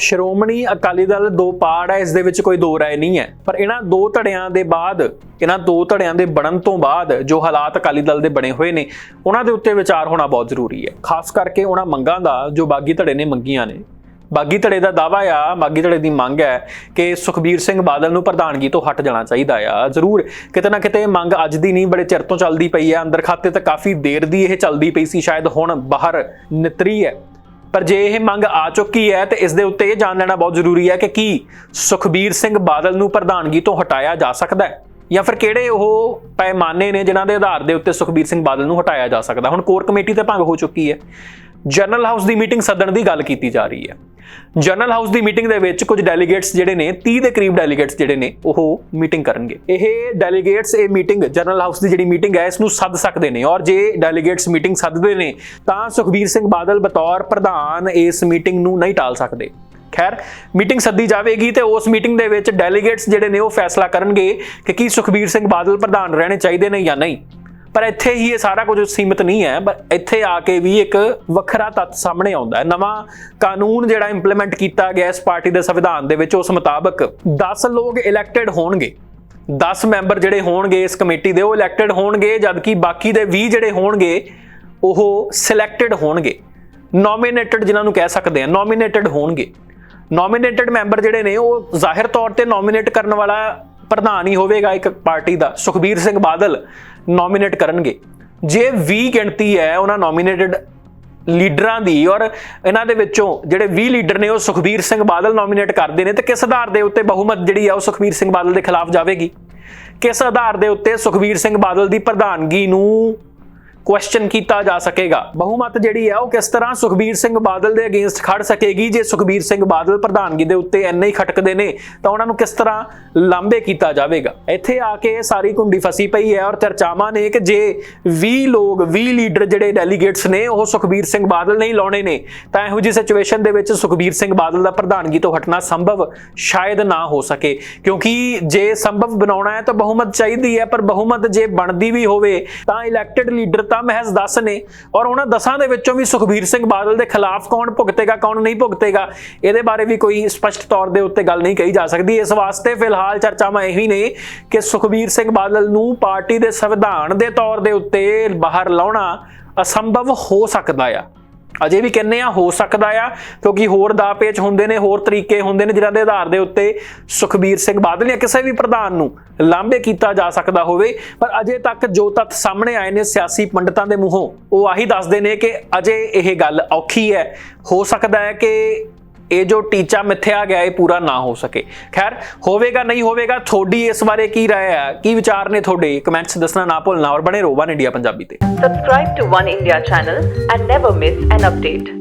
ਸ਼੍ਰੋਮਣੀ ਅਕਾਲੀ ਦਲ ਦੋ ਪਾੜ ਹੈ, ਇਸ ਦੇ ਵਿੱਚ ਕੋਈ ਦੋ ਰਾਏ ਨਹੀਂ ਹੈ। ਪਰ ਇਹਨਾਂ ਦੋ ਧੜਿਆਂ ਦੇ ਬਾਅਦ, ਇਹਨਾਂ ਦੋ ਧੜਿਆਂ ਦੇ ਬਣਨ ਤੋਂ ਬਾਅਦ ਜੋ ਹਾਲਾਤ ਅਕਾਲੀ ਦਲ ਦੇ ਬਣੇ ਹੋਏ ਨੇ, ਉਹਨਾਂ ਦੇ ਉੱਤੇ ਵਿਚਾਰ ਹੋਣਾ ਬਹੁਤ ਜ਼ਰੂਰੀ ਹੈ। ਖਾਸ ਕਰਕੇ ਉਹਨਾਂ ਮੰਗਾਂ ਦਾ ਜੋ ਬਾਗੀ ਧੜੇ ਨੇ ਮੰਗੀਆਂ ਨੇ। ਬਾਗੀ ਧੜੇ ਦਾ ਦਾਵਾ ਆ, ਬਾਗੀ ਧੜੇ ਦੀ ਮੰਗ ਹੈ ਕਿ ਸੁਖਬੀਰ ਸਿੰਘ ਬਾਦਲ ਨੂੰ ਪ੍ਰਧਾਨਗੀ ਤੋਂ ਹਟ ਜਾਣਾ ਚਾਹੀਦਾ ਆ। ਜ਼ਰੂਰ ਕਿਤੇ ਨਾ ਕਿਤੇ ਮੰਗ ਅੱਜ ਦੀ ਨਹੀਂ, ਬੜੇ ਚਿਰ ਤੋਂ ਚੱਲਦੀ ਪਈ ਹੈ ਅੰਦਰ ਖਾਤੇ ਤਾਂ ਕਾਫੀ ਦੇਰ ਦੀ ਇਹ ਚੱਲਦੀ ਪਈ ਸੀ, ਸ਼ਾਇਦ ਹੁਣ ਬਾਹਰ ਨਿਤਰੀ ਹੈ। ਪਰ ਜੇ ਇਹ ਮੰਗ ਆ ਚੁੱਕੀ ਹੈ ਤੇ ਇਸ ਦੇ ਉੱਤੇ ਇਹ ਜਾਣ ਲੈਣਾ ਬਹੁਤ ਜ਼ਰੂਰੀ ਹੈ ਕਿ ਕੀ ਸੁਖਬੀਰ ਸਿੰਘ ਬਾਦਲ ਨੂੰ ਪ੍ਰਧਾਨਗੀ ਤੋਂ ਹਟਾਇਆ ਜਾ ਸਕਦਾ ਹੈ? ਜਾਂ ਫਿਰ ਕਿਹੜੇ ਉਹ ਪੈਮਾਨੇ ਨੇ ਜਿਨ੍ਹਾਂ ਦੇ ਆਧਾਰ ਦੇ ਉੱਤੇ ਸੁਖਬੀਰ ਸਿੰਘ ਬਾਦਲ ਨੂੰ ਹਟਾਇਆ ਜਾ ਸਕਦਾ? ਹੁਣ ਕੋਰ ਕਮੇਟੀ ਤੇ ਭੰਗ ਹੋ ਚੁੱਕੀ ਹੈ। ਜਨਰਲ ਹਾਊਸ ਦੀ ਮੀਟਿੰਗ ਸੱਦਣ ਦੀ ਗੱਲ ਕੀਤੀ ਜਾ ਰਹੀ ਹੈ। ਜਨਰਲ ਹਾਊਸ ਦੀ ਮੀਟਿੰਗ ਦੇ ਵਿੱਚ ਕੁਝ ਡੈਲੀਗੇਟਸ ਜਿਹੜੇ ਨੇ 30 ਦੇ ਕਰੀਬ ਡੈਲੀਗੇਟਸ ਜਿਹੜੇ ਨੇ, ਉਹ ਮੀਟਿੰਗ ਕਰਨਗੇ। ਇਹ ਡੈਲੀਗੇਟਸ, ਇਹ ਮੀਟਿੰਗ ਜਨਰਲ ਹਾਊਸ ਦੀ ਜਿਹੜੀ ਮੀਟਿੰਗ ਹੈ, ਇਸ ਨੂੰ ਸੱਦ ਸਕਦੇ ਨੇ। ਔਰ ਜੇ ਡੈਲੀਗੇਟਸ ਮੀਟਿੰਗ ਸੱਦਦੇ ਨੇ, ਤਾਂ ਸੁਖਬੀਰ ਸਿੰਘ ਬਾਦਲ ਬਤੌਰ ਪ੍ਰਧਾਨ ਇਸ ਮੀਟਿੰਗ ਨੂੰ ਨਹੀਂ ਟਾਲ ਸਕਦੇ। ਖੈਰ, ਮੀਟਿੰਗ ਸੱਦੀ ਜਾਵੇਗੀ ਤੇ ਉਸ ਮੀਟਿੰਗ ਦੇ ਵਿੱਚ ਡੈਲੀਗੇਟਸ ਜਿਹੜੇ ਨੇ, ਉਹ ਫੈਸਲਾ ਕਰਨਗੇ ਕਿ ਕੀ ਸੁਖਬੀਰ ਸਿੰਘ ਬਾਦਲ ਪ੍ਰਧਾਨ ਰਹਿਣੇ ਚਾਹੀਦੇ ਨੇ ਜਾਂ ਨਹੀਂ। ਪਰ ਇੱਥੇ ਹੀ ਇਹ ਸਾਰਾ ਕੁਝ ਸੀਮਿਤ ਨਹੀਂ ਹੈ, ਪਰ ਇੱਥੇ ਆ ਕੇ ਵੀ ਇੱਕ ਵੱਖਰਾ ਤੱਤ ਸਾਹਮਣੇ ਆਉਂਦਾ ਹੈ। ਨਵਾਂ ਕਾਨੂੰਨ ਜਿਹੜਾ ਇੰਪਲੀਮੈਂਟ ਕੀਤਾ ਗਿਆ ਇਸ ਪਾਰਟੀ ਦੇ ਸੰਵਿਧਾਨ ਦੇ ਵਿੱਚ, ਉਸ ਮੁਤਾਬਕ 10 ਲੋਕ ਇਲੈਕਟਿਡ ਹੋਣਗੇ। 10 ਮੈਂਬਰ ਜਿਹੜੇ ਹੋਣਗੇ ਇਸ ਕਮੇਟੀ ਦੇ, ਉਹ ਇਲੈਕਟਿਡ ਹੋਣਗੇ, ਜਦਕਿ ਬਾਕੀ ਦੇ 20 ਜਿਹੜੇ ਹੋਣਗੇ, ਉਹ ਸਿਲੈਕਟਿਡ ਹੋਣਗੇ। ਨੋਮੀਨੇਟਡ ਜਿਨ੍ਹਾਂ ਨੂੰ ਕਹਿ ਸਕਦੇ ਆ ਨੋਮੀਨੇਟਡ ਹੋਣਗੇ। ਨੋਮੀਨੇਟਡ ਮੈਂਬਰ ਜਿਹੜੇ ਨੇ, ਉਹ ਜ਼ਾਹਿਰ ਤੌਰ ਤੇ ਨੋਮੀਨੇਟ ਕਰਨ ਵਾਲਾ ਪ੍ਰਧਾਨ ਹੀ ਹੋਵੇਗਾ ਇੱਕ ਪਾਰਟੀ ਦਾ, ਸੁਖਬੀਰ ਸਿੰਘ ਬਾਦਲ ਨੋਮੀਨੇਟ ਕਰਨਗੇ। ਜੇ 20 ਗਿਣਤੀ ਹੈ ਉਹਨਾਂ ਨੋਮੀਨੇਟਡ ਲੀਡਰਾਂ ਦੀ ਔਰ ਇਹਨਾਂ ਦੇ ਵਿੱਚੋਂ ਜਿਹੜੇ 20 ਲੀਡਰ ਨੇ ਉਹ ਸੁਖਬੀਰ ਸਿੰਘ ਬਾਦਲ ਨੋਮੀਨੇਟ ਕਰਦੇ ਨੇ, ਤੇ ਕਿਸ ਆਧਾਰ ਦੇ ਉੱਤੇ ਬਹੁਮਤ ਜਿਹੜੀ ਆ ਉਹ ਸੁਖਬੀਰ ਸਿੰਘ ਬਾਦਲ ਦੇ ਖਿਲਾਫ ਜਾਵੇਗੀ? ਕਿਸ ਆਧਾਰ ਦੇ ਉੱਤੇ ਸੁਖਬੀਰ ਸਿੰਘ ਬਾਦਲ ਦੀ ਪ੍ਰਧਾਨਗੀ ਨੂੰ ਕੁਐਸਚਨ ਕੀਤਾ ਜਾ ਸਕੇਗਾ। ਬਹੁਮਤ ਜਿਹੜੀ ਹੈ ਉਹ ਕਿਸ ਤਰ੍ਹਾਂ ਸੁਖਬੀਰ ਸਿੰਘ ਬਾਦਲ ਦੇ ਅਗੇਂਸਟ ਖੜ ਸਕੇਗੀ? ਜੇ ਸੁਖਬੀਰ ਸਿੰਘ ਬਾਦਲ ਪ੍ਰਧਾਨਗੀ ਦੇ ਉੱਤੇ ਇੰਨੇ ਹੀ ਖਟਕਦੇ ਨੇ, ਤਾਂ ਉਹਨਾਂ ਨੂੰ ਕਿਸ ਤਰ੍ਹਾਂ ਲਾਂਬੇ ਕੀਤਾ ਜਾਵੇਗਾ? ਇੱਥੇ ਆ ਕੇ ਸਾਰੀ ਕੁੰਡੀ ਫਸੀ ਪਈ ਹੈ ਔਰ ਚਰਚਾਵਾਂ ਨੇ ਕਿ ਜੇ 20 ਲੋਕ 20 ਲੀਡਰ ਜਿਹੜੇ ਡੈਲੀਗੇਟਸ ਨੇ, ਉਹ ਸੁਖਬੀਰ ਸਿੰਘ ਬਾਦਲ ਨਹੀਂ ਲਾਉਣੇ ਨੇ, ਤਾਂ ਇਹੋ ਜਿਹੀ ਸਿਚੁਏਸ਼ਨ ਦੇ ਵਿੱਚ ਸੁਖਬੀਰ ਸਿੰਘ ਬਾਦਲ ਦਾ ਪ੍ਰਧਾਨਗੀ ਤੋਂ ਹਟਣਾ ਸੰਭਵ ਸ਼ਾਇਦ ਨਾ ਹੋ ਸਕੇ। ਕਿਉਂਕਿ ਜੇ ਸੰਭਵ ਬਣਾਉਣਾ ਹੈ ਤਾਂ ਬਹੁਮਤ ਚਾਹੀਦੀ ਹੈ, ਪਰ ਬਹੁਮਤ ਜੇ ਬਣਦੀ ਵੀ ਹੋਵੇ, ਤਾਂ ਇਲੈਕਟਿਡ ਲੀਡਰ ਤਾਂ ਮਹਿਜ਼ 10 ਨੇ। ਔਰ ਉਹਨਾਂ 10 ਦੇ ਵਿੱਚੋਂ ਵੀ ਸੁਖਬੀਰ ਸਿੰਘ ਬਾਦਲ ਦੇ ਖਿਲਾਫ ਕੌਣ ਭੁਗਤੇਗਾ, ਕੌਣ ਨਹੀਂ ਭੁਗਤੇਗਾ, ਇਹਦੇ ਬਾਰੇ ਵੀ ਕੋਈ ਸਪਸ਼ਟ ਤੌਰ ਦੇ ਉੱਤੇ ਗੱਲ ਨਹੀਂ ਕਹੀ ਜਾ ਸਕਦੀ। ਇਸ ਵਾਸਤੇ ਫਿਲਹਾਲ ਚਰਚਾਵਾਂ ਇਹੀ ਨੇ ਕਿ ਸੁਖਬੀਰ ਸਿੰਘ ਬਾਦਲ ਨੂੰ ਪਾਰਟੀ ਦੇ ਸੰਵਿਧਾਨ ਦੇ ਤੌਰ ਦੇ ਉੱਤੇ ਬਾਹਰ ਲਾਉਣਾ ਅਸੰਭਵ ਹੋ ਸਕਦਾ ਆ। ਅਜੇ ਵੀ ਕਹਿੰਨੇ ਆ, ਹੋ ਸਕਦਾ ਆ, ਕਿਉਂਕਿ ਹੋਰ ਦਾ ਪੇਚ ਹੁੰਦੇ ਨੇ, ਹੋਰ ਤਰੀਕੇ ਹੁੰਦੇ ਨੇ, ਜਿਨ੍ਹਾਂ ਦੇ ਆਧਾਰ ਦੇ ਉੱਤੇ ਸੁਖਬੀਰ ਸਿੰਘ ਬਾਦਲ ਜਾਂ ਕਿਸੇ ਵੀ ਪ੍ਰਧਾਨ ਨੂੰ ਲਾਂਭੇ ਕੀਤਾ ਜਾ ਸਕਦਾ ਹੋਵੇ। ਪਰ ਅਜੇ ਤੱਕ ਜੋ ਤੱਥ ਸਾਹਮਣੇ ਆਏ ਨੇ ਸਿਆਸੀ ਪੰਡਤਾਂ ਦੇ ਮੂੰਹੋਂ, ਉਹ ਆਹੀ ਦੱਸਦੇ ਨੇ ਕਿ ਅਜੇ ਇਹ ਗੱਲ ਔਖੀ ਹੈ। ਹੋ ਸਕਦਾ ਹੈ ਕਿ ਇਹ ਜੋ ਟੀਚਾ ਮਿੱਥਿਆ ਗਿਆ, ਇਹ ਪੂਰਾ ਨਾ ਹੋ ਸਕੇ। ਖੈਰ, ਹੋਵੇਗਾ, ਨਹੀਂ ਹੋਵੇਗਾ, ਤੁਹਾਡੀ ਇਸ ਬਾਰੇ ਕੀ ਰਾਏ ਹੈ ਕੀ ਵਿਚਾਰ ਨੇ ਤੁਹਾਡੇ? ਕਮੈਂਟਸ ਦੱਸਣਾ ਨਾ ਭੁੱਲਣਾ ਔਰ ਬਣੇ ਰਹੋ ਵਨ ਇੰਡੀਆ ਪੰਜਾਬੀ ਤੇ। Subscribe to One India channel and never miss an update.